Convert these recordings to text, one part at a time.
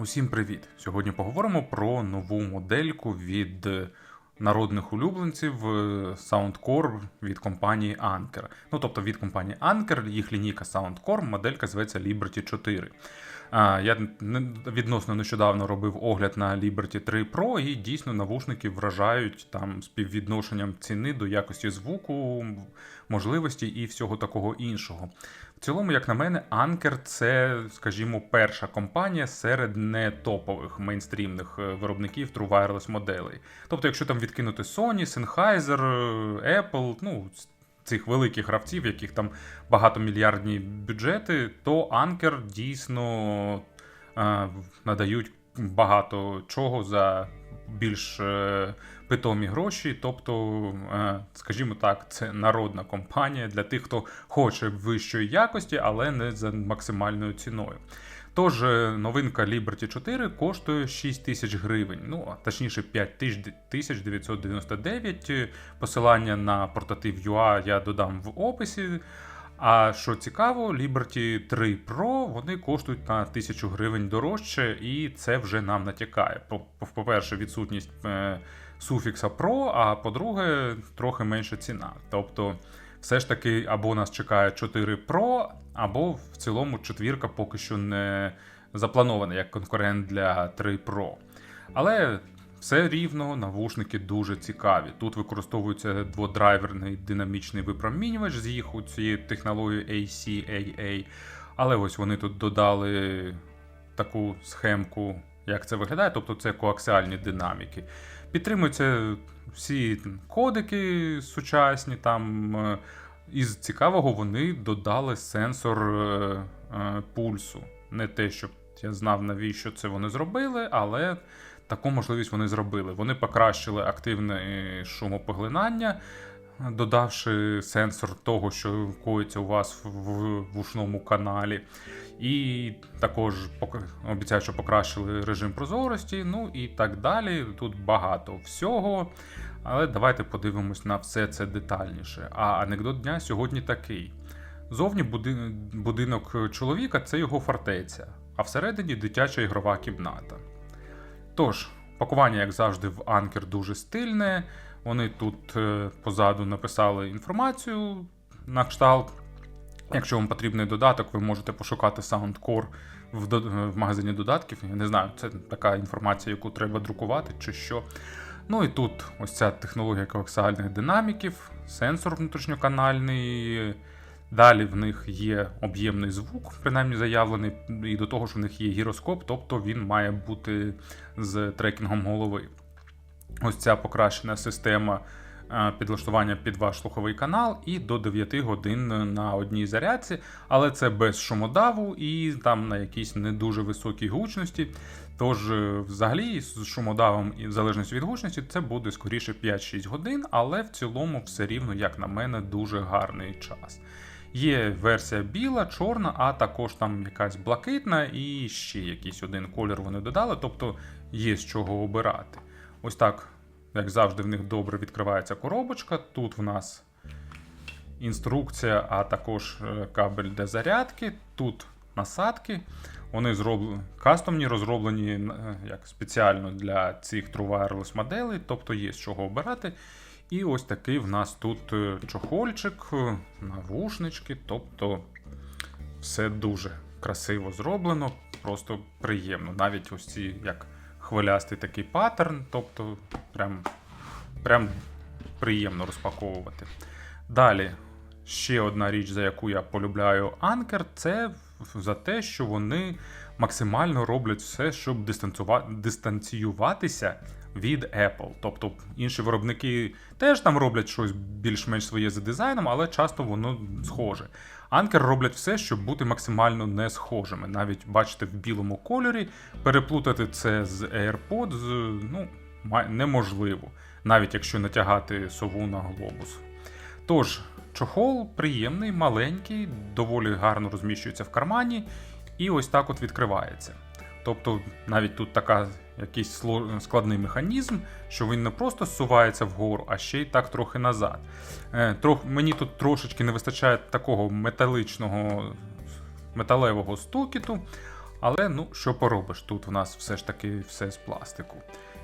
Усім привіт! Сьогодні поговоримо про нову модельку від народних улюбленців е, Soundcore від компанії Anker. Ну тобто від компанії Anker, їх лінійка Soundcore, моделька зветься Liberty 4. Я відносно нещодавно робив огляд на Liberty 3 Pro, і дійсно навушники вражають там співвідношенням ціни до якості звуку, можливості і всього такого іншого. В цілому, як на мене, Anker це, скажімо, перша компанія серед не топових мейнстрімних е, виробників True Wireless моделей. Тобто, якщо там відкинути Sony, Sennheiser, е, Apple, ну цих великих гравців, яких там багатомільярдні бюджети, то Anker дійсно е, надають багато чого за більш е, питомі гроші. Тобто, е, скажімо так, це народна компанія для тих, хто хоче вищої якості, але не за максимальною ціною. Тож е, новинка Liberty 4 коштує 6 тисяч гривень, ну точніше 5 тисяч 999. Е, Посилання на портатив UA я додам в описі. А що цікаво, Liberty 3 Pro вони коштують на 1000 гривень дорожче, і це вже нам натякає. По- по- По-перше, відсутність е, суфікса Pro, а по-друге, трохи менша ціна. Тобто, все ж таки, або нас чекає 4 Pro, або в цілому четвірка поки що не запланована як конкурент для 3 Pro. Але все рівно, навушники дуже цікаві. Тут використовується дводрайверний динамічний випромінювач з їх у цієї технології ACAA. Але ось вони тут додали таку схемку, як це виглядає, тобто це коаксіальні динаміки. Підтримуються всі кодики сучасні. Там е, із цікавого вони додали сенсор е, е, пульсу. Не те, щоб я знав, навіщо це вони зробили, але таку можливість вони зробили. Вони покращили активне шумопоглинання, додавши сенсор того, що коїться у вас в вушному каналі. І також обіцяють, що покращили режим прозорості, ну і так далі. Тут багато всього. Але давайте подивимось на все це детальніше. А анекдот дня сьогодні такий: зовні буди- будинок чоловіка це його фортеця, а всередині дитяча ігрова кімната. Тож, пакування, як завжди, в Anker дуже стильне. Вони тут е, позаду написали інформацію на кшталт. Якщо вам потрібний додаток, ви можете пошукати Soundcore в, до- в магазині додатків. Я не знаю, це така інформація, яку треба друкувати чи що. Ну і тут ось ця технологія коаксіальних динаміків, сенсор внутрішньоканальний. Далі в них є об'ємний звук, принаймні заявлений, і до того ж в них є гіроскоп, тобто він має бути з трекінгом голови. Ось ця покращена система е, підлаштування під ваш слуховий канал і до 9 годин на одній зарядці, але це без шумодаву і там на якійсь не дуже високій гучності. Тож, е, взагалі, з шумодавом і в залежності від гучності, це буде скоріше 5-6 годин, але в цілому все рівно, як на мене, дуже гарний час. Є версія біла, чорна, а також там якась блакитна і ще якийсь один колір вони додали, тобто є з чого обирати. Ось так, як завжди, в них добре відкривається коробочка. Тут в нас інструкція, а також е, кабель для зарядки. Тут насадки. Вони зроблені кастомні, розроблені е, як спеціально для цих True Wireless моделей, тобто є з чого обирати. І ось такий в нас тут е, чохольчик, навушнички, тобто все дуже красиво зроблено, просто приємно. Навіть ось ці як хвилястий такий паттерн, тобто прям, прям приємно розпаковувати. Далі, ще одна річ, за яку я полюбляю Anker, це за те, що вони максимально роблять все, щоб дистанціюва- дистанціюватися від Apple. Тобто інші виробники теж там роблять щось більш-менш своє за дизайном, але часто воно схоже. Anker роблять все, щоб бути максимально не схожими. Навіть бачите в білому кольорі, переплутати це з AirPods ну, неможливо, навіть якщо натягати сову на глобус. Тож, чохол приємний, маленький, доволі гарно розміщується в кармані, і ось так от відкривається. Тобто, навіть тут така якийсь складний механізм, що він не просто зсувається вгору, а ще й так трохи назад. Е, Трох, мені тут трошечки не вистачає такого металичного металевого стукіту, Але ну, що поробиш, тут в нас все ж таки все з пластику.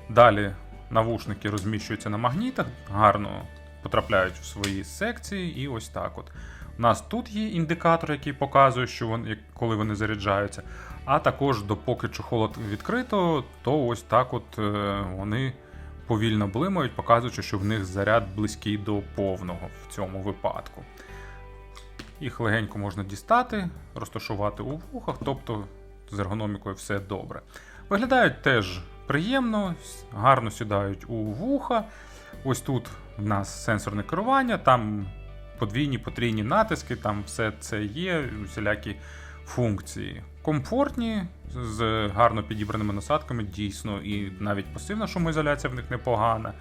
Далі навушники розміщуються на магнітах, гарно потрапляють в свої секції, і ось так от. У нас тут є індикатор, який показує, що вони, коли вони заряджаються. А також, допоки чохол відкрито, то ось так от е, вони повільно блимають, показуючи, що в них заряд близький до повного в цьому випадку. Їх легенько можна дістати, розташувати у вухах, тобто з ергономікою все добре. Виглядають теж приємно, гарно сідають у вуха. Ось тут в нас сенсорне керування, там подвійні, потрійні натиски, там все це є, всілякі функції. Комфортні, з гарно підібраними насадками, дійсно, і навіть пасивна шумоізоляція в них непогана.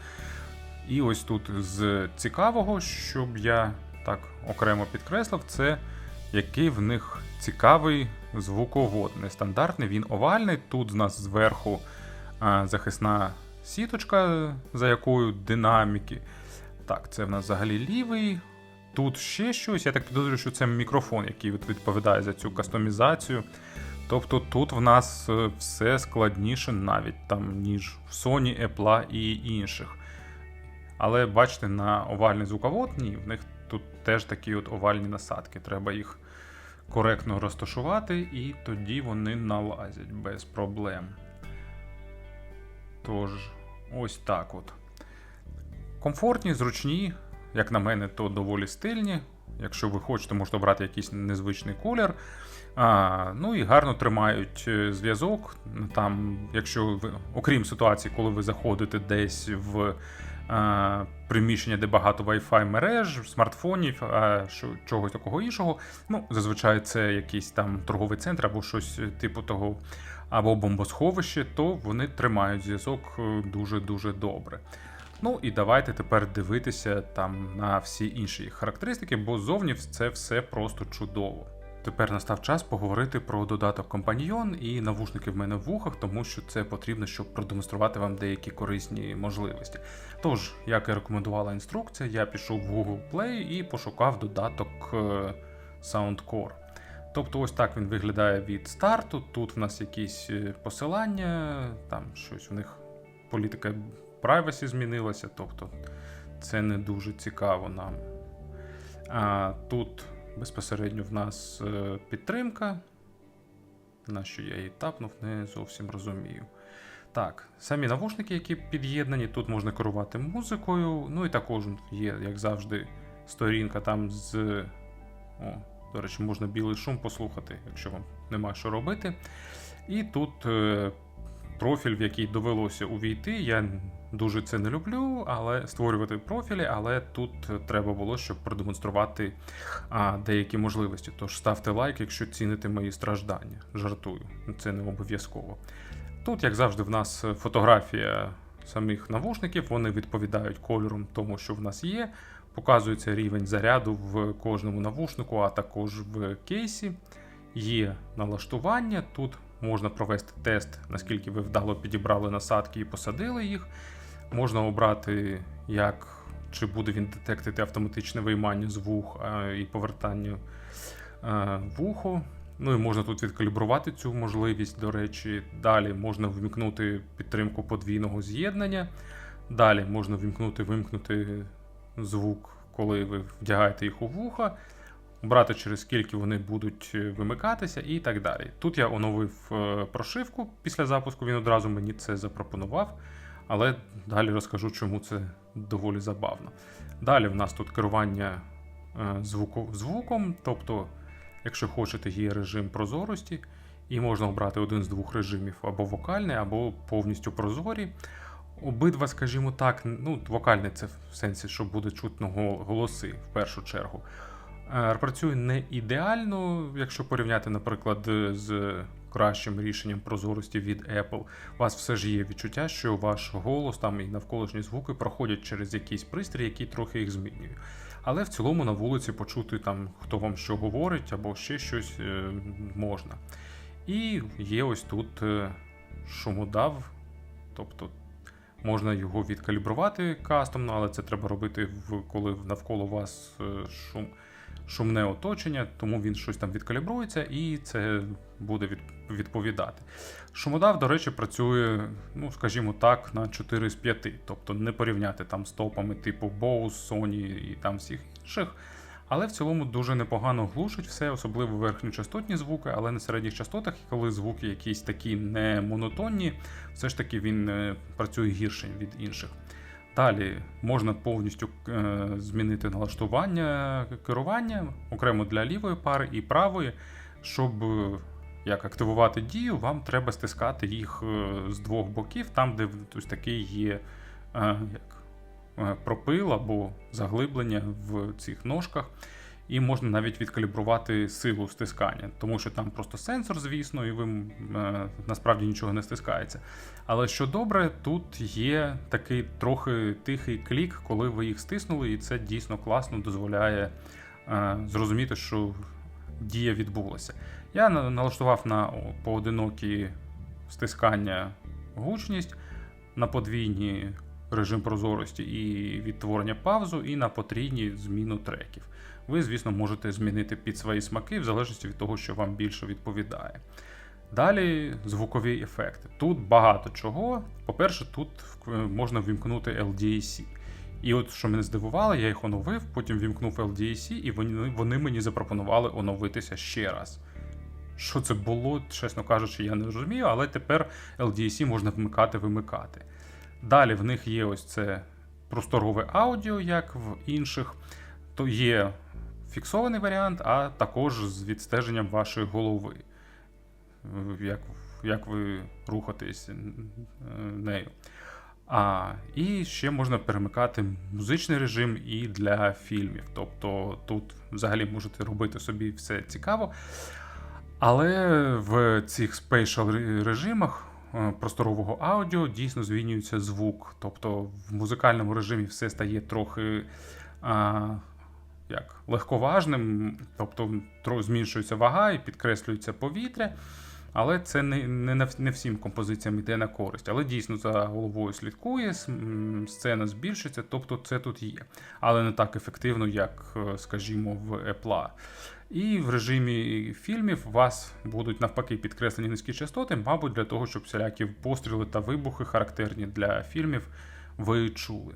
І ось тут з цікавого, щоб я так окремо підкреслив, це який в них цікавий звуковод. Нестандартний, він овальний. Тут в нас зверху захисна сіточка, за якою динаміки. Так, це в нас взагалі лівий. Тут ще щось. Я так підозрюю, що це мікрофон, який відповідає за цю кастомізацію. Тобто тут в нас е, все складніше навіть там, ніж в Sony, Apple і інших. Але бачите, на овальний звуковод, ні, в них тут теж такі от овальні насадки. Треба їх коректно розташувати, і тоді вони налазять без проблем. Тож, ось так от. Комфортні, зручні, як на мене, то доволі стильні. Якщо ви хочете, можете обрати якийсь незвичний колір. А, ну і гарно тримають е, зв'язок. Там, якщо ви, окрім ситуації, коли ви заходите десь в а, приміщення, де багато Wi-Fi мереж, смартфонів, а, що, чогось такого іншого. Ну, зазвичай це якийсь там торговий центр або щось е, типу того, або бомбосховище, то вони тримають зв'язок е, дуже-дуже добре. Ну і давайте тепер дивитися там на всі інші їх характеристики, бо зовні це все просто чудово. Тепер настав час поговорити про додаток Компаньйон і навушники в мене в вухах, тому що це потрібно, щоб продемонструвати вам деякі корисні можливості. Тож, як і рекомендувала інструкція, я пішов в Google Play і пошукав додаток е, Soundcore. Тобто, ось так він виглядає від старту. Тут в нас якісь е, посилання, там щось у них політика privacy змінилася, тобто це не дуже цікаво нам. А, тут безпосередньо в нас е, підтримка. На що я її тапнув, не зовсім розумію. Так, самі навушники, які під'єднані, тут можна керувати музикою. Ну і також є, як завжди, сторінка там з. О, до речі, можна білий шум послухати, якщо вам нема що робити. І тут е, профіль, в який довелося увійти. Я дуже це не люблю, але створювати профілі, але тут треба було, щоб продемонструвати а, деякі можливості. Тож ставте лайк, якщо ціните мої страждання. Жартую, це не обов'язково. Тут, як завжди, в нас фотографія самих навушників, вони відповідають кольором тому, що в нас є. Показується рівень заряду в кожному навушнику, а також в кейсі. Є налаштування. Тут можна провести тест, наскільки ви вдало підібрали насадки і посадили їх. Можна обрати, як чи буде він детектити автоматичне виймання з вух і повертання а, в. Ну і можна тут відкалібрувати цю можливість, до речі. Далі можна вмікнути підтримку подвійного з'єднання. Далі можна вимкнути вимкнути звук, коли ви вдягаєте їх у вуха, брати через скільки вони будуть е, вимикатися і так далі. Тут я оновив е, прошивку після запуску, він одразу мені це запропонував, але далі розкажу, чому це доволі забавно. Далі в нас тут керування е, звуку, звуком, тобто, якщо хочете, є режим прозорості, і можна обрати один з двох режимів або вокальний, або повністю прозорі. Обидва, скажімо так, ну, вокальний це в сенсі, що буде чутно голоси в першу чергу. Е, Працює не ідеально, якщо порівняти, наприклад, з кращим рішенням прозорості від Apple. У вас все ж є відчуття, що ваш голос там і навколишні звуки проходять через якийсь пристрій, який трохи їх змінює. Але в цілому на вулиці почути там, хто вам що говорить, або ще щось е, можна. І є ось тут е, шумодав, тобто Можна його відкалібрувати кастомно, але це треба робити, коли навколо вас шум шумне оточення, тому він щось там відкалібрується і це буде відповідати. Шумодав, до речі, працює, ну скажімо так, на 4 з 5, тобто не порівняти там з топами типу Bose, Sony і там всіх інших. Але в цілому дуже непогано глушить все, особливо верхньочастотні звуки, але на середніх частотах, коли звуки якісь такі не монотонні, все ж таки він е, працює гірше від інших. Далі можна повністю е, змінити налаштування керування окремо для лівої пари і правої. Щоб е, як активувати дію, вам треба стискати їх е, з двох боків, там, де ось такий є як, пропил або заглиблення в цих ножках. І можна навіть відкалібрувати силу стискання, тому що там просто сенсор, звісно, і ви е, насправді нічого не стискається. Але що добре, тут є такий трохи тихий клік, коли ви їх стиснули, і це дійсно класно дозволяє е, зрозуміти, що дія відбулася. Я налаштував на поодинокі стискання гучність, на подвійні режим прозорості і відтворення паузу, і на потрійні зміну треків. Ви, звісно, можете змінити під свої смаки в залежності від того, що вам більше відповідає. Далі звукові ефекти. Тут багато чого. По-перше, тут можна ввімкнути LDAC. І от що мене здивувало, я їх оновив, потім вімкнув LDAC, і вони, вони мені запропонували оновитися ще раз. Що це було, чесно кажучи, я не розумію, але тепер LDAC можна вмикати-вимикати. Далі в них є ось це просторове аудіо, як в інших. То є фіксований варіант, а також з відстеженням вашої голови. Як, як ви рухаєтесь нею. А, і ще можна перемикати музичний режим і для фільмів. Тобто тут взагалі можете робити собі все цікаво. Але в цих спейшал режимах е, просторового аудіо дійсно змінюється звук. Тобто в музикальному режимі все стає трохи а, як, легковажним, тобто зменшується вага і підкреслюється повітря. Але це не, не, не всім композиціям йде на користь. Але дійсно за головою слідкує, сцена збільшується, тобто це тут є. Але не так ефективно, як, е, скажімо, в Apple. І в режимі фільмів вас будуть навпаки підкреслені низькі частоти, мабуть, для того, щоб всілякі постріли та вибухи, характерні для фільмів, ви чули.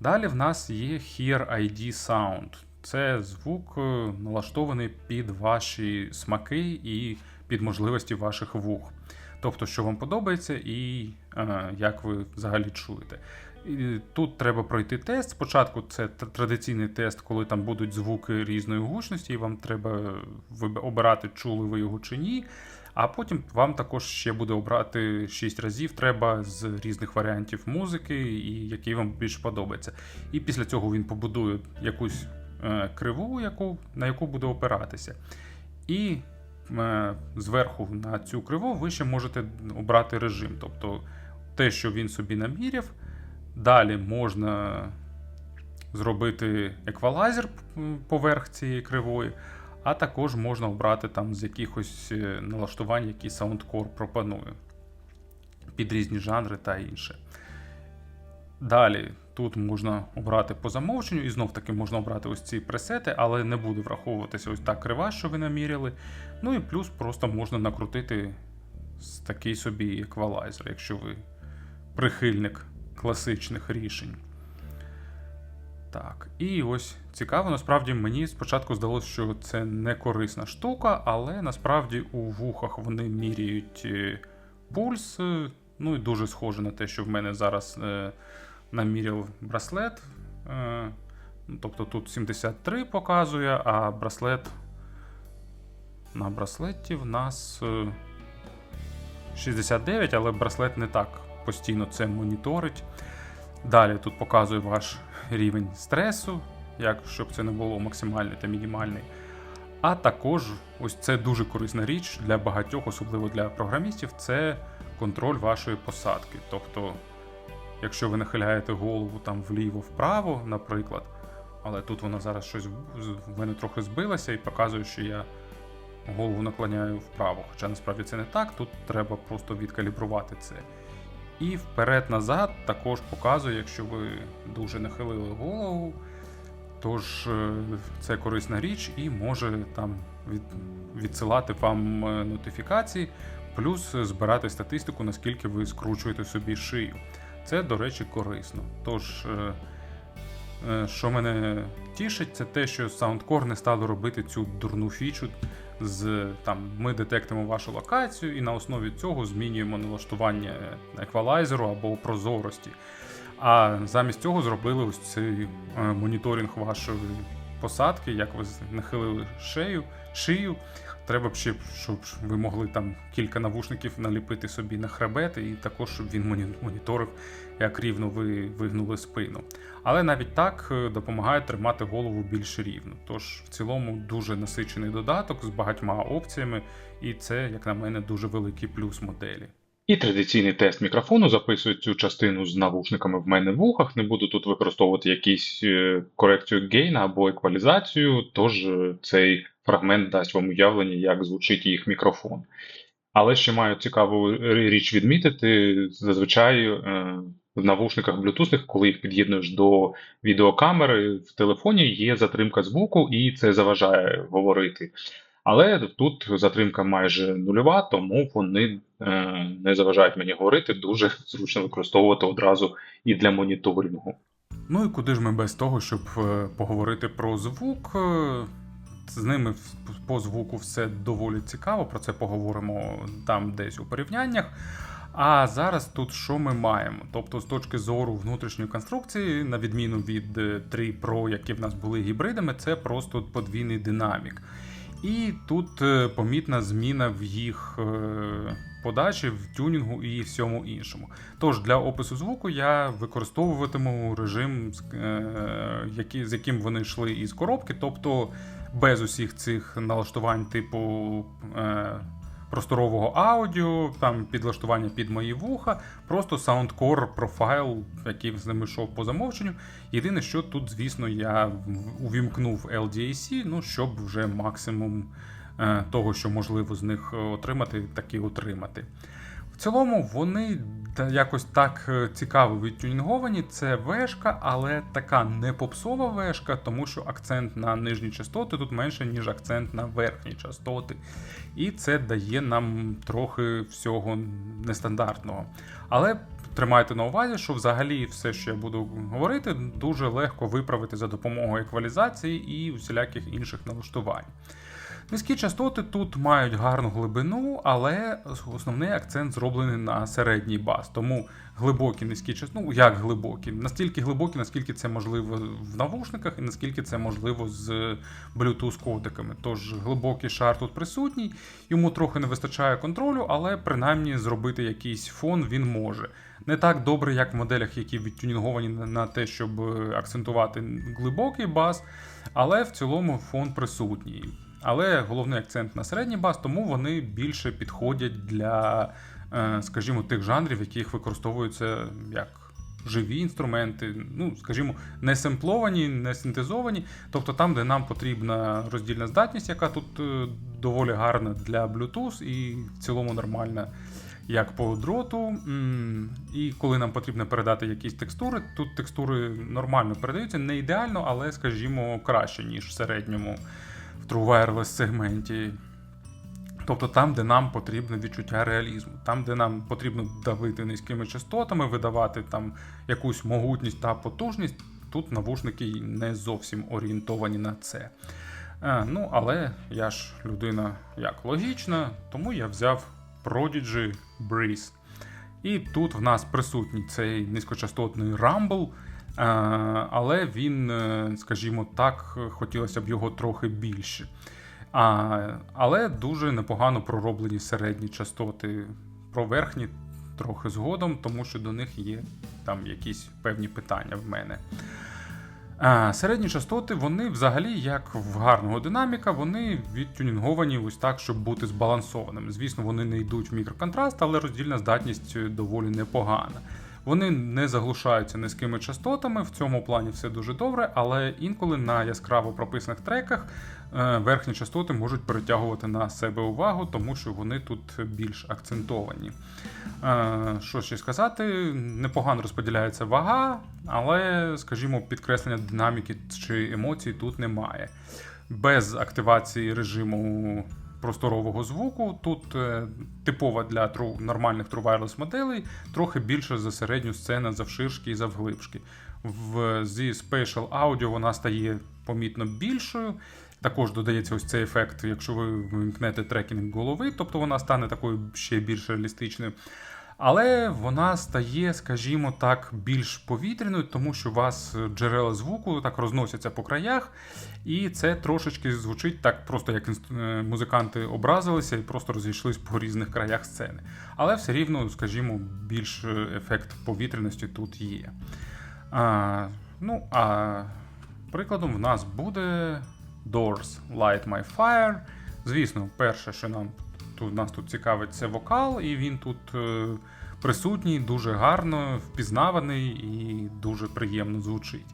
Далі в нас є Hear ID Sound. Це звук е, налаштований під ваші смаки і під можливості ваших вух. Тобто, що вам подобається, і е, як ви взагалі чуєте. І тут треба пройти тест. Спочатку це традиційний тест, коли там будуть звуки різної гучності, і вам треба обирати, чули ви його чи ні. А потім вам також ще буде обрати 6 разів треба з різних варіантів музики, і який вам більш подобається. І після цього він побудує якусь криву, яку, на яку буде опиратися. І е, зверху на цю криву ви ще можете обрати режим. Тобто те, що він собі наміряв. Далі можна зробити еквалайзер поверх цієї кривої, а також можна обрати там з якихось е, налаштувань, які Soundcore пропонує під різні жанри та інше. Далі тут можна обрати по замовченню, і знов таки можна обрати ось ці пресети, але не буде враховуватися ось та крива, що ви наміряли. Ну і плюс просто можна накрутити такий собі еквалайзер, якщо ви прихильник класичних рішень. Так, і ось цікаво, насправді мені спочатку здалося, що це не корисна штука, але насправді у вухах вони міряють е, пульс. е, Ну і дуже схоже на те, що в мене зараз е, наміряв браслет. Е, ну, тобто тут 73 показує, а браслет на браслеті в нас е, 69, але браслет не так постійно це моніторить. Далі тут показує ваш рівень стресу, як щоб це не було максимальний та мінімальний. А також ось це дуже корисна річ для багатьох, особливо для програмістів, це контроль вашої посадки. Тобто, якщо ви нахиляєте голову там вліво-вправо, наприклад, але тут вона зараз щось в мене трохи збилася і показує, що я голову наклоняю вправо. Хоча насправді це не так, тут треба просто відкалібрувати це. І вперед-назад також показує, якщо ви дуже нахилили голову, тож е, це корисна річ і може там від, відсилати вам е, нотифікації, плюс збирати статистику, наскільки ви скручуєте собі шию. Це, до речі, корисно. Тож, е, е, що мене тішить, це те, що Soundcore не стало робити цю дурну фічу з там ми детектимо вашу локацію і на основі цього змінюємо налаштування еквалайзеру або прозорості. А замість цього зробили ось цей е, моніторинг вашої посадки, як ви нахилили шею, шию. Треба б ще, щоб ви могли там кілька навушників наліпити собі на хребет, і також щоб він моні- моніторив, як рівно ви вигнули спину. Але навіть так е, допомагає тримати голову більш рівно. Тож в цілому дуже насичений додаток з багатьма опціями, і це, як на мене, дуже великий плюс моделі. І традиційний тест мікрофону записую цю частину з навушниками в мене в вухах. Не буду тут використовувати якісь е, корекцію гейна або еквалізацію, тож е, цей фрагмент дасть вам уявлення, як звучить їх мікрофон. Але ще маю цікаву річ відмітити: зазвичай е, в навушниках Bluetooth, коли їх під'єднуєш до відеокамери в телефоні, є затримка звуку, і це заважає говорити. Але тут затримка майже нульова, тому вони е, не заважають мені говорити. Дуже зручно використовувати одразу і для моніторингу. Ну і куди ж ми без того, щоб е, поговорити про звук? Е, З ними по звуку все доволі цікаво, про це поговоримо там десь у порівняннях. А зараз тут що ми маємо? Тобто, з точки зору внутрішньої конструкції, на відміну від е, 3 Pro, які в нас були гібридами, це просто подвійний динамік. І тут е, помітна зміна в їх е, подачі, в тюнінгу і всьому іншому. Тож для опису звуку я використовуватиму режим, е, з яким вони йшли із коробки, тобто без усіх цих налаштувань типу е, просторового аудіо, там підлаштування під мої вуха, просто Soundcore профайл, який з ними йшов по замовченню. Єдине, що тут, звісно, я увімкнув LDAC, ну, щоб вже максимум е, того, що можливо з них е, отримати, таки отримати. Цілому вони якось так е, цікаво відтюнінговані. Це вешка, але така не попсова вешка, тому що акцент на нижні частоти тут менше, ніж акцент на верхні частоти. І це дає нам трохи всього нестандартного. Але тримайте на увазі, що взагалі все, що я буду говорити, дуже легко виправити за допомогою еквалізації і усіляких інших налаштувань. Низькі частоти тут мають гарну глибину, але основний акцент зроблений на середній бас. Тому глибокі низькі частоти, ну як глибокі, настільки глибокі, наскільки це можливо в навушниках, і наскільки це можливо з Bluetooth кодеками. Тож глибокий шар тут присутній, йому трохи не вистачає контролю, але принаймні зробити якийсь фон він може. Не так добре, як в моделях, які відтюнінговані на те, щоб е, акцентувати глибокий бас, але в цілому фон присутній. Але головний акцент на середній бас, тому вони більше підходять для, е, скажімо, тих жанрів, яких використовуються як живі інструменти, ну, скажімо, не семпловані, не синтезовані. Тобто там, де нам потрібна роздільна здатність, яка тут е, доволі гарна для Bluetooth і в цілому нормальна. Як по дроту, і коли нам потрібно передати якісь текстури, тут текстури нормально передаються, не ідеально, але, скажімо, краще, ніж в середньому в True Wireless сегменті. Тобто там, де нам потрібно відчуття реалізму, там, де нам потрібно давити низькими частотами, видавати там якусь могутність та потужність, тут навушники не зовсім орієнтовані на це. Е, ну, але я ж людина як логічна, тому я взяв Prodigy Breeze. І тут в нас присутній цей низькочастотний Rumble, але він, е, скажімо так, хотілося б його трохи більше. А, але дуже непогано пророблені середні частоти. Про верхні трохи згодом, тому що до них є там якісь певні питання в мене. А, середні частоти, вони взагалі, як в гарного динаміка, вони відтюнінговані ось так, щоб бути збалансованими. Звісно, вони не йдуть в мікроконтраст, але роздільна здатність доволі непогана. Вони не заглушаються низькими частотами, в цьому плані все дуже добре, але інколи на яскраво прописаних треках е, верхні частоти можуть перетягувати на себе увагу, тому що вони тут більш акцентовані. Е, Що ще сказати, непогано розподіляється вага, але, скажімо, підкреслення динаміки чи емоцій тут немає. Без активації режиму просторового звуку. Тут е, типова для true, нормальних True Wireless моделей, трохи більше за середню сцену завширшки і завглибшки. В, зі Spatial Audio вона стає помітно більшою. Також додається ось цей ефект, якщо ви вимкнете трекінг голови, тобто вона стане такою ще більш реалістичною. Але вона стає, скажімо так, більш повітряною, тому що у вас джерела звуку так розносяться по краях, і це трошечки звучить так, просто як е, музиканти образилися і просто розійшлись по різних краях сцени. Але все рівно, скажімо, більш е, ефект повітряності тут є. А, ну, а прикладом в нас буде Doors Light My Fire. Звісно, перше, що нам тут нас тут цікавить, це вокал, і він тут е, присутній, дуже гарно, впізнаваний і дуже приємно звучить.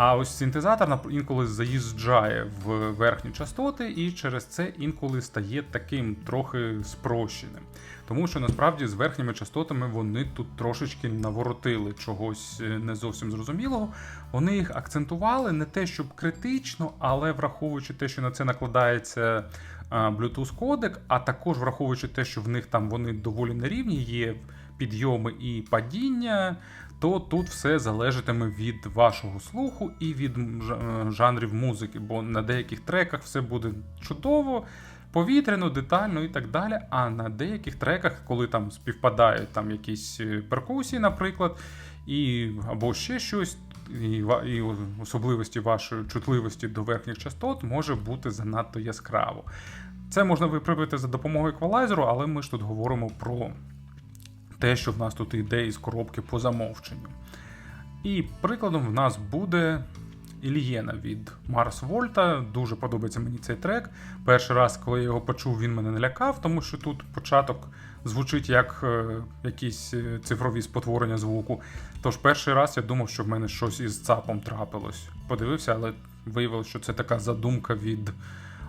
А ось синтезатор інколи заїжджає в верхні частоти, і через це інколи стає таким трохи спрощеним. Тому що насправді з верхніми частотами вони тут трошечки наворотили чогось е, не зовсім зрозумілого. Вони їх акцентували не те, щоб критично, але враховуючи те, що на це накладається а, Bluetooth кодек, а також враховуючи те, що в них там вони доволі нерівні, є підйоми і падіння, то тут все залежатиме від вашого слуху і від е, жанрів музики, бо на деяких треках все буде чудово. Повітряно, детально і так далі. А на деяких треках, коли там співпадають там якісь е, перкусії, наприклад, і або ще щось, і, і особливості вашої чутливості до верхніх частот може бути занадто яскраво. Це можна виправити за допомогою еквалайзеру, але ми ж тут говоримо про те, що в нас тут йде із коробки по замовченню. І прикладом в нас буде Ільєна від Марс Вольта. Дуже подобається мені цей трек. Перший раз, коли я його почув, він мене налякав, тому що тут початок звучить як е, якісь е, цифрові спотворення звуку. Тож перший раз я думав, що в мене щось із ЦАПом трапилось. Подивився, але виявилося, що це така задумка від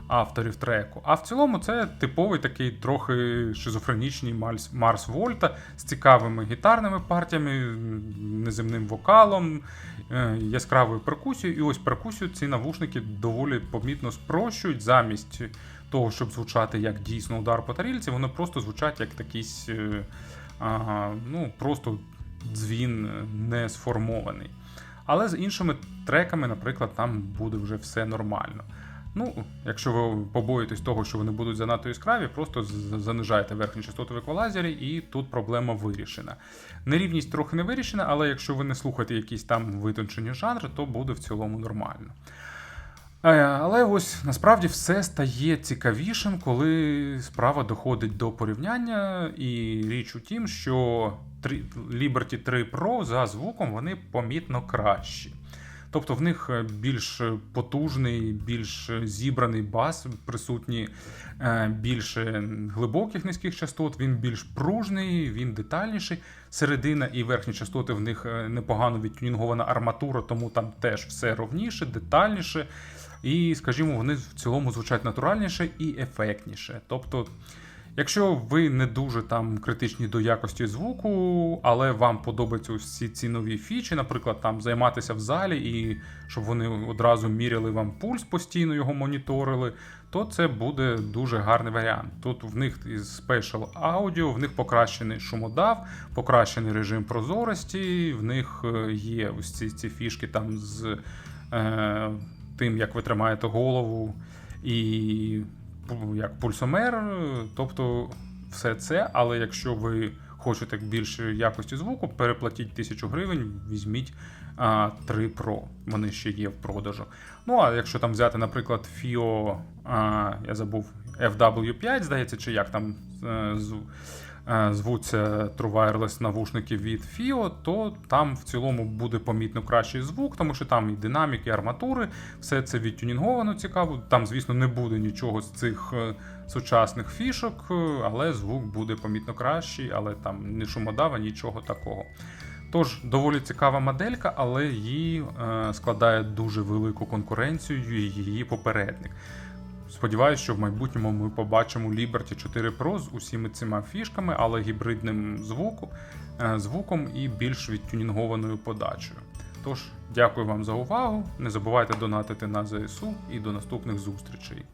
авторів треку. А в цілому це типовий такий трохи шизофренічний Мальс- Марс Вольта з цікавими гітарними партіями, неземним вокалом, е, яскравою перкусією. І ось перкусію ці навушники доволі помітно спрощують замість того, щоб звучати як дійсно удар по тарілці, вони просто звучать як якийсь е, ага, ну, просто дзвін е, не сформований. Але з іншими треками, наприклад, там буде вже все нормально. Ну, якщо ви побоїтесь того, що вони будуть занадто яскраві, просто з- занижайте верхні частоти в еквалайзері, і тут проблема вирішена. Нерівність трохи не вирішена, але якщо ви не слухаєте якісь там витончені жанри, то буде в цілому нормально. Е, Але ось насправді все стає цікавішим, коли справа доходить до порівняння, і річ у тім, що Liberty 3 Pro за звуком вони помітно кращі. Тобто в них е, більш потужний, більш зібраний бас, присутні е, більше глибоких низьких частот, він більш пружний, він детальніший. Середина і верхні частоти в них е, непогано відтюнінгована арматура, тому там теж все ровніше, детальніше. І, скажімо, вони в цілому звучать натуральніше і ефектніше. Тобто, якщо ви не дуже там критичні до якості звуку, але вам подобаються всі ці нові фічі, наприклад, там займатися в залі і щоб вони одразу міряли вам пульс постійно, його моніторили, то це буде дуже гарний варіант. Тут в них із Spatial Audio, в них покращений шумодав, покращений режим прозорості, в них е, є ось ці, ці фішки там з. Е, тим, як ви тримаєте голову, і як пульсомер, тобто все це. Але якщо ви хочете більше якості звуку, переплатіть 1000 гривень, візьміть а, 3 Pro. Вони ще є в продажу. Ну а якщо там взяти, наприклад, FIO, а, я забув FW5, здається, чи як там з- е, звуться True Wireless навушники від FIO, то там в цілому буде помітно кращий звук, тому що там і динаміки, і арматури, все це відтюнінговано цікаво. Там, звісно, не буде нічого з цих е, сучасних фішок, е, але звук буде помітно кращий, але там не шумодава, нічого такого. Тож доволі цікава моделька, але її е, складає дуже велику конкуренцію її попередник. Сподіваюсь, що в майбутньому ми побачимо Liberty 4 Pro з усіма цими фішками, але гібридним звуку, е, звуком і більш відтюнінгованою подачею. Тож, дякую вам за увагу. Не забувайте донатити на ЗСУ і до наступних зустрічей.